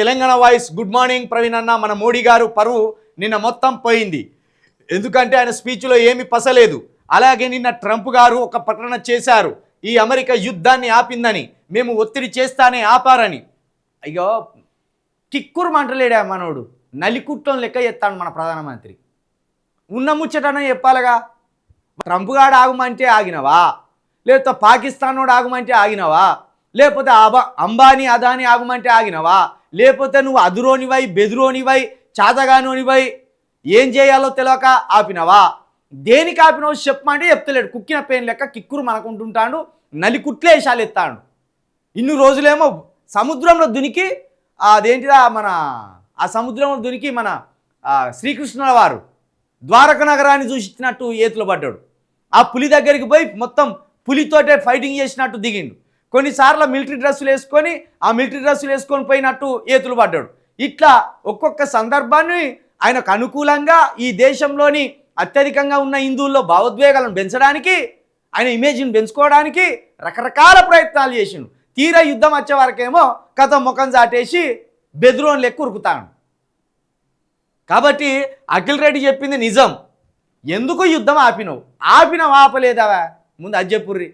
Telangana voice good morning Praveen అన్న మన మోడీ గారు పరువు నిన్న మొత్తం పోయింది. ఎందుకంటే ఆయన స్పీచ్లో ఏమీ పసలేదు. అలాగే నిన్న ట్రంప్ గారు ఒక ప్రకటన చేశారు. ఈ అమెరికా యుద్ధాన్ని ఆపిందని. మేము ఒత్తిడి చేస్తానే ఆపారని. అయ్యో కిక్కురు మంటలేడా మనోడు. నలికుట్టం లెక్క ఎత్తాడు మన ప్రధానమంత్రి. ఉన్న ముచ్చటనే చెప్పాలిగా. ట్రంప్ గాడు ఆగమంటే ఆగినవా? లేకపోతే పాకిస్తాన్ వాడు ఆగమంటే ఆగినవా? లేకపోతే అబా అంబానీ అదాని ఆగమంటే ఆగినవా? లేకపోతే నువ్వు అదురోనివై బెదురోనివై చాతగానోనివై ఏం చేయాలో తెలియక ఆపినవా? దేనికి ఆపినవో చెప్పమంటే చెప్తలేడు. కుక్కిన పెయిన్ లెక్క కిక్కురు మనకుంటుంటాడు నలికుట్లే వేషాలు ఎత్తాడు. ఇన్ని రోజులేమో సముద్రంలో దునికి అదేంటిదా మన ఆ సముద్రంలో దునికి మన శ్రీకృష్ణుల వారు ద్వారక నగరాన్ని చూసినట్టు ఏతులు పడ్డాడు. ఆ పులి దగ్గరికి పోయి మొత్తం పులితోటే ఫైటింగ్ చేసినట్టు దిగిండు. కొన్నిసార్లు మిలిటరీ డ్రెస్సులు వేసుకొని ఆ మిలిటరీ డ్రెస్సులు వేసుకొని పోయినట్టు ఏతులు పడ్డాడు. ఇట్లా ఒక్కొక్క సందర్భాన్ని ఆయనకు అనుకూలంగా ఈ దేశంలోని అత్యధికంగా ఉన్న హిందువుల్లో భావోద్వేగాలను పెంచడానికి ఆయన ఇమేజ్ని పెంచుకోవడానికి రకరకాల ప్రయత్నాలు చేసిండు. తీరా యుద్ధం వచ్చే వరకేమో కథ ముఖం చాటేసి బెదిరోన్ లెక్క ఉరుకుతాడు కాబట్టి అఖిల్ రెడ్డి చెప్పింది నిజం. ఎందుకు యుద్ధం ఆపినవు? ఆపినవు ఆపలేదావా? ముందు అది చెప్పుర్రి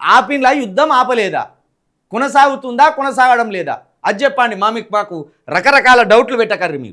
ఆపిన్లా యుద్ధం ఆపలేదా? కొనసాగుతుందా కొనసాగడం లేదా? అది చెప్పండి మా మాకు రకరకాల డౌట్లు పెట్టకర్రి మీరు.